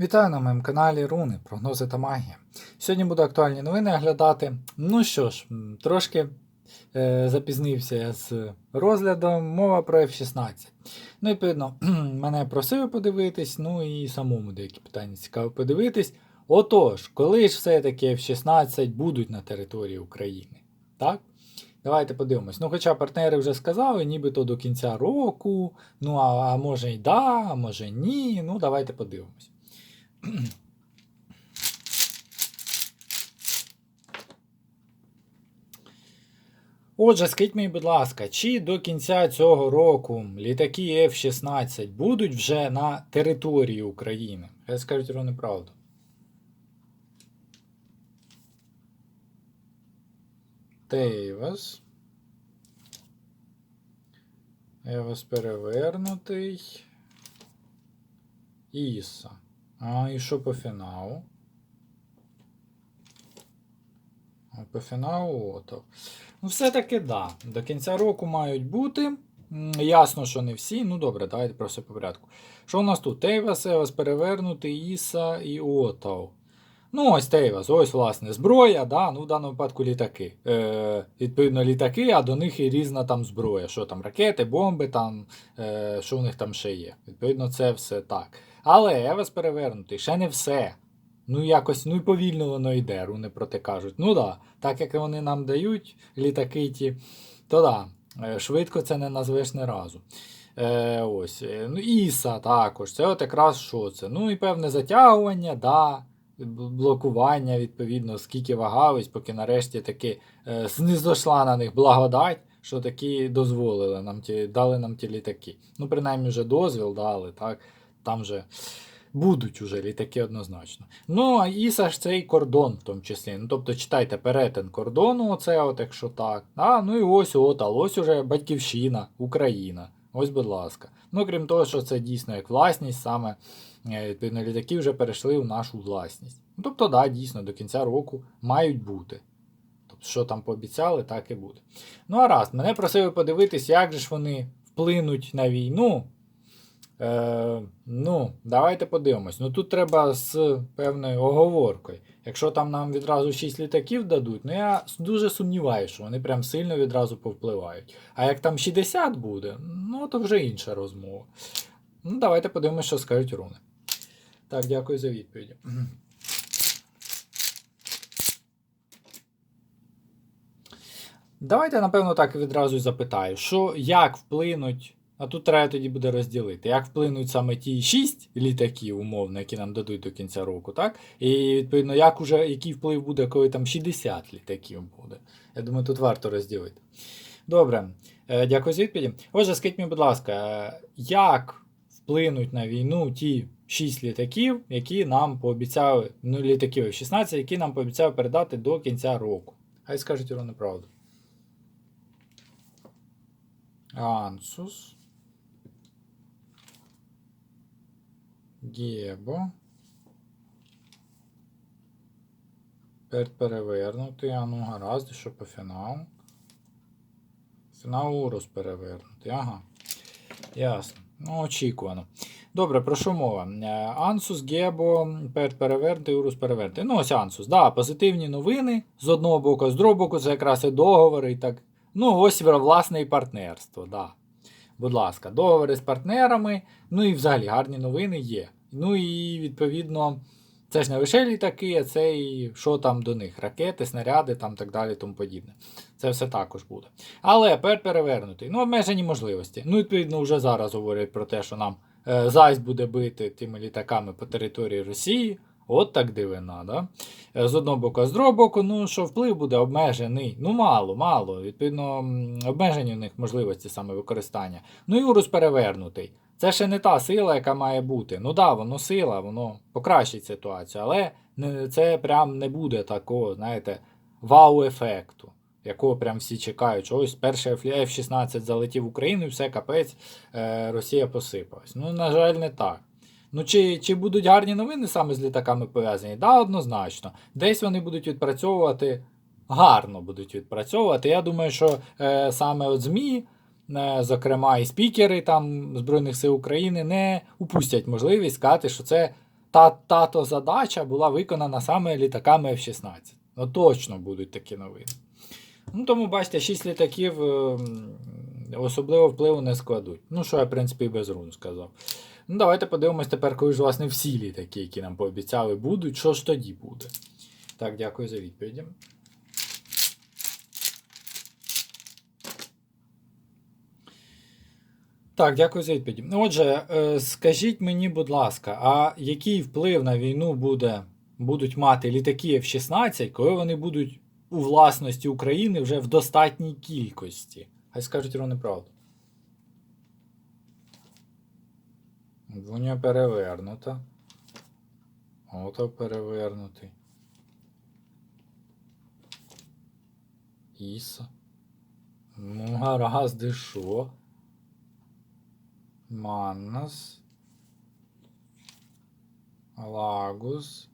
Вітаю на моєму каналі Руни, прогнози та магія. Сьогодні буду актуальні новини оглядати. Ну що ж, трошки е, запізнився я з розглядом. Мова про F16. Ну, відповідно, мене просили подивитись, ну і самому деякі питання цікаво подивитись. Отож, коли ж все-таки F16 будуть на території України? Так? Давайте подивимось. Ну, хоча партнери вже сказали, нібито до кінця року. Ну, а, а може й да, а може ні. Ну, давайте подивимось. Отже, скажіть мені, будь ласка, чи до кінця цього року літаки F-16 будуть вже на території України? Хай скажуть ровно правду. Тейвас. Евас перевернутий. Іса. А, і що по фіналу? По фіналу ото. Ну, все-таки да. До кінця року мають бути. Ясно, що не всі. Ну добре, давайте про все по порядку. Що у нас тут? Тейвас, Евас перевернутий, Іса і Отау. Ну, ось Тейвас, ось, власне, зброя, да, ну в даному випадку літаки. Е, Відповідно, літаки, а до них і різна там зброя. Що там, ракети, бомби, там, е, що в них там ще є. Відповідно, це все так. Але Евас перевернутий, ще не все. Ну, якось, ну і повільно воно йде, руни проти кажуть. Ну да, так як вони нам дають літаки ті, то да, е, швидко це не назвеш не разу. Е, ось. е, Ну, Іса також. Це от якраз що це. Ну і певне затягування, да. Бл- Блокування, відповідно, скільки вагались, поки нарешті таки е, знизошла на них благодать, що таки дозволили нам ті, дали нам ті літаки. Ну, принаймні, вже дозвіл дали, так. Там же будуть уже літаки однозначно. Ну, а Іса ж цей кордон в тому числі. Ну, тобто читайте перетин кордону, оце от, якщо так. А, ну і ось от, а ось уже батьківщина, Україна. Ось, будь ласка. Ну, крім того, що це дійсно як власність, саме е, відповідно, літаки вже перейшли в нашу власність. Ну, тобто, да, дійсно, до кінця року мають бути. Тобто, що там пообіцяли, так і буде. Ну, а раз, мене просили подивитись, як же ж вони вплинуть на війну. Е, ну, давайте подивимось. Ну тут треба з певною оговоркою. Якщо там нам відразу 6 літаків дадуть, ну я дуже сумніваюся, що вони прям сильно відразу повпливають. А як там 60 буде, ну то вже інша розмова. Ну, давайте подивимось, що скажуть руни. Так, дякую за відповіді. Давайте, напевно, так відразу і запитаю, що як вплинуть. А тут треба тоді буде розділити, як вплинуть саме ті 6 літаків, умовно, які нам дадуть до кінця року, так? І відповідно, як уже, який вплив буде, коли там 60 літаків буде. Я думаю, тут варто розділити. Добре, е, дякую за відповіді. Отже, скажіть мені, будь ласка, е, як вплинуть на війну ті 6 літаків, які нам пообіцяли, ну, літаків 16, які нам пообіцяли передати до кінця року? Хай скажуть ровно правду. Ансус. Гєбо. Перед перевернутий, а ну гаразд, що по фіналу. Фінал Урус перевернутий. Ага. Ясно. Ну, очікувано. Добре, про що мова? Е, Ансус, Гебо, перевернутий, Урус перевернутий. Ну, ось Ансус. Да, позитивні новини. З одного боку, з другого боку, це якраз і договори і так. Ну, ось власне і партнерство, да. Будь ласка, договори з партнерами, ну і взагалі гарні новини є. Ну і відповідно, це ж не лише літаки, а це і що там до них, ракети, снаряди, там так далі, тому подібне. Це все також буде. Але пер перевернутий, ну, обмежені можливості. Ну, відповідно, вже зараз говорять про те, що нам е, зайць буде бити тими літаками по території Росії. От так дивина, да? Е, З одного боку, а з другого боку, ну що вплив буде обмежений. Ну, мало, мало. Відповідно, обмежені у них можливості саме використання. Ну і урус перевернутий. Це ще не та сила, яка має бути. Ну да, воно сила, воно покращить ситуацію, але це прям не буде такого, знаєте, вау-ефекту, якого прям всі чекають. Ось перший F-16 залетів в Україну і все, капець, е, Росія посипалась. Ну, на жаль, не так. Ну, чи, чи будуть гарні новини саме з літаками пов'язані? Да, однозначно. Десь вони будуть відпрацьовувати, гарно будуть відпрацьовувати. Я думаю, що е, саме от ЗМІ, зокрема і спікери там Збройних сил України, не упустять можливість сказати, що це та тато задача була виконана саме літаками F-16. Ну точно будуть такі новини. Ну, тому бачите, 6 літаків ем, особливо впливу не складуть. Ну, що я, в принципі, і без рун сказав. Ну, давайте подивимось тепер, коли ж власне всі літаки, які нам пообіцяли, будуть, що ж тоді буде. Так, дякую за відповіді. Так, дякую за відповіді. Ну, Отже, е, скажіть мені, будь ласка, а який вплив на війну буде, будуть мати літаки F-16, коли вони будуть у власності України вже в достатній кількості? Хай скажуть вони правду. Двоня перевернута. Ото перевернутий. Іса. Ну, гаразд, і що? Маннас. Лагус.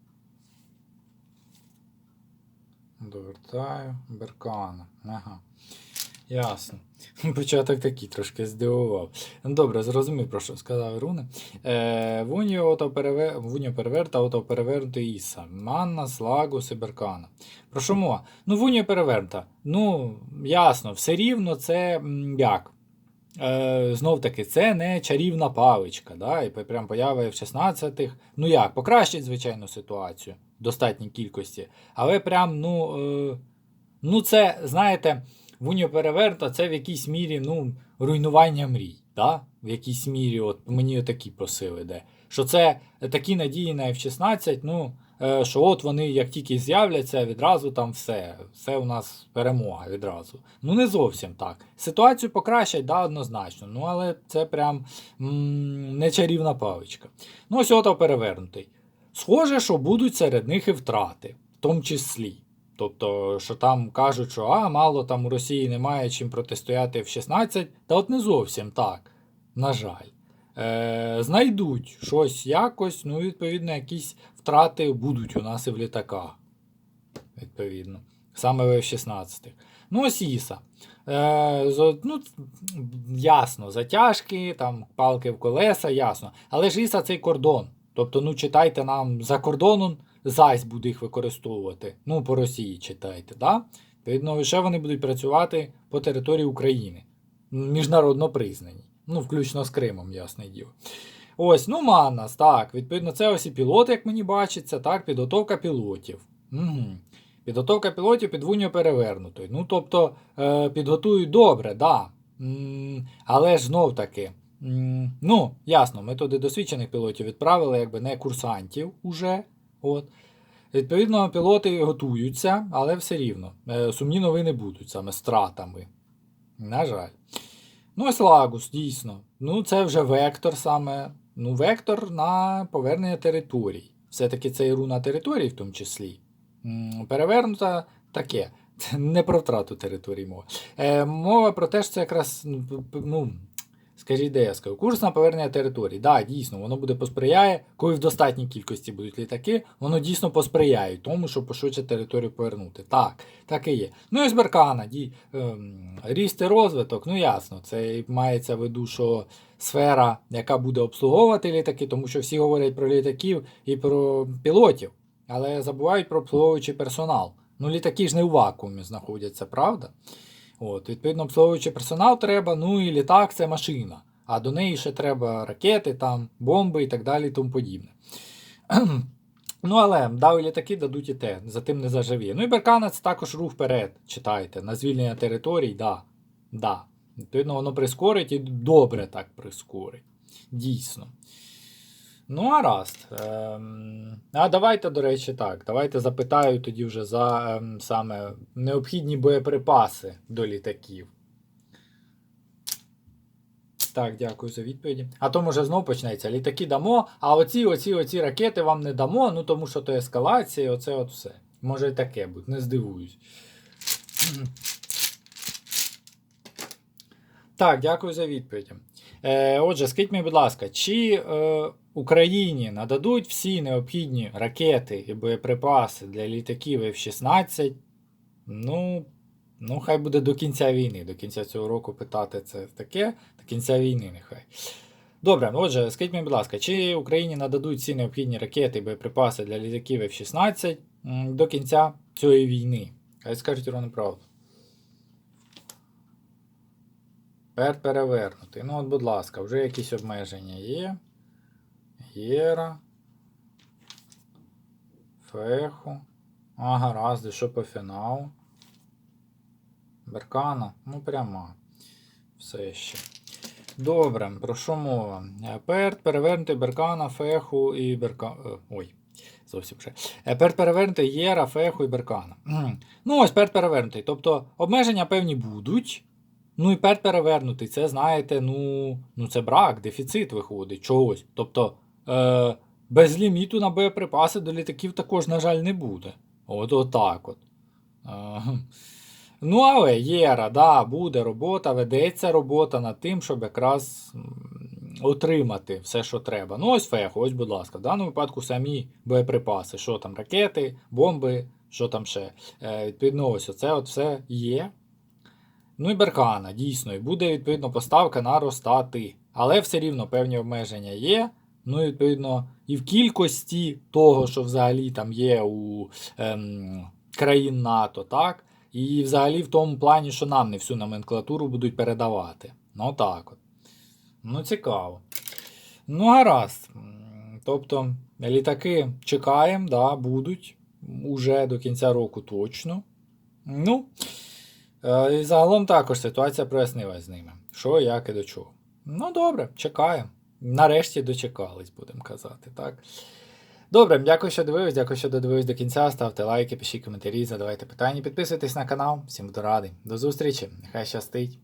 Довертаю. Беркана. Ага. Ясно. Початок такий трошки здивував. Ну, Добре, зрозумів, про що сказав Руни. Е, Вуньо ото переверта, ото перевернути Іса. Маннас, Лагус і Беркана. Про що мова? Ну, Вуньо переверта. Ну, ясно, все рівно це як? Е, знов таки, це не чарівна паличка, да? і прям поява в 16 Ну як, покращить, звичайно, ситуацію в достатній кількості. Але прям, ну, е, ну це, знаєте, Вуньо переверта це в якійсь мірі ну, руйнування мрій. Да? В якійсь мірі, от мені такі посили йде. Що це такі надії на F-16, ну, що от вони як тільки з'являться, відразу там все. Все у нас перемога відразу. Ну, не зовсім так. Ситуацію покращать, да, однозначно. Ну, але це прям не чарівна паличка. Ну, ось ото перевернутий. Схоже, що будуть серед них і втрати, в тому числі. Тобто, що там кажуть, що а, мало там у Росії немає чим протистояти в 16, та от не зовсім так. На жаль. Е, знайдуть щось якось, ну, відповідно, якісь втрати будуть у нас і в літаках. Відповідно. Саме в F-16. Ну, ось Іса. Е, ну, ясно, затяжки, там, палки в колеса, ясно. Але ж Іса цей кордон. Тобто, ну, читайте нам за кордоном, зась буде їх використовувати. Ну, по Росії читайте, да? Відповідно, лише вони будуть працювати по території України. Міжнародно признані. Ну, включно з Кримом, ясне діло. Ось, ну, Маннас, так. Відповідно, це ось і пілоти, як мені бачиться, так, підготовка пілотів. Угу. Підготовка пілотів під вуньо перевернутою. Ну, тобто, е, підготують добре, да. Але ж знов таки. Ну, ясно, ми туди досвідчених пілотів відправили, якби не курсантів уже. От. Відповідно, пілоти готуються, але все рівно. Е, сумні новини будуть саме стратами. На жаль. Ну, ось Лагус, дійсно. Ну, це вже вектор саме. Ну, вектор на повернення територій. Все-таки це і руна територій в тому числі. Перевернута таке. Не про втрату території мова. Е, мова про те, що це якраз, ну, ну, скажіть, де курс на повернення територій. Так, да, дійсно, воно буде посприяє, коли в достатній кількості будуть літаки, воно дійсно посприяє тому, щоб пошвидше територію повернути. Так, так і є. Ну і з Беркана, ді, ем, ріст і розвиток, ну ясно, це мається в виду, що сфера, яка буде обслуговувати літаки, тому що всі говорять про літаків і про пілотів, але забувають про обслуговуючий персонал. Ну, літаки ж не в вакуумі знаходяться, правда? От, відповідно, обслуговуючий персонал треба, ну і літак це машина. А до неї ще треба ракети, там, бомби і так далі тому подібне. Ну, але дали літаки дадуть і те, за тим не заживі. Ну і Беркана це також рух вперед, читайте, на звільнення територій, да. да. Відповідно, воно прискорить і добре так прискорить. Дійсно. Ну, гаразд. Ем, а давайте, до речі, так. Давайте запитаю тоді вже за ем, саме необхідні боєприпаси до літаків. Так, дякую за відповіді. А то може знов почнеться. Літаки дамо, а оці, оці, оці ракети вам не дамо, ну тому що то ескалація, оце от все. Може і таке бути, не здивуюсь. Так, дякую за відповіді. Е, отже, скажіть мені, будь ласка, чи е, Україні нададуть всі необхідні ракети і боєприпаси для літаків F-16? Ну, ну, хай буде до кінця війни. До кінця цього року питати це таке, до кінця війни нехай. Добре, отже, скажіть мені, будь ласка, чи Україні нададуть всі необхідні ракети і боєприпаси для літаків F-16 до кінця цієї війни? Хай скажуть Ірона правду. Пер перевернутий. Ну, от, будь ласка, вже якісь обмеження є. Єра. Феху. А, гаразд, що по фіналу? Беркана. Ну, прямо. Все ще. Добре, про що мова? Е, Перт перевернути Беркана, Феху і Беркана. Ой, зовсім вже. Е, Перт перевернути Єра, Феху і Беркана. Ну, ось перт перевернутий. Тобто обмеження певні будуть. Ну і перт перевернутий, це, знаєте, ну, ну це брак, дефіцит виходить чогось. Тобто, е, без ліміту на боєприпаси до літаків також, на жаль, не буде. От отак от. Е, Ну, але Єра, да, буде робота, ведеться робота над тим, щоб якраз отримати все, що треба. Ну, ось феху, ось, будь ласка, в даному випадку самі боєприпаси, що там, ракети, бомби, що там ще. Е, відповідно, ось оце от все є. Ну і Беркана, дійсно, і буде, відповідно, поставка наростати. Але все рівно певні обмеження є. Ну, і, відповідно, і в кількості того, що взагалі там є у ем, країн НАТО, так? І взагалі в тому плані, що нам не всю номенклатуру будуть передавати. Ну так от. Ну, цікаво. Ну, гаразд. Тобто, літаки чекаємо, да, будуть. Уже до кінця року точно. Ну. Е, І загалом також ситуація прояснилась з ними. Що, як і до чого. Ну, добре, чекаємо. Нарешті дочекались, будемо казати, так? Добре, дякую, що дивились, дякую, що додивились до кінця. Ставте лайки, пишіть коментарі, задавайте питання, підписуйтесь на канал. Всім буду радий. До зустрічі, нехай щастить.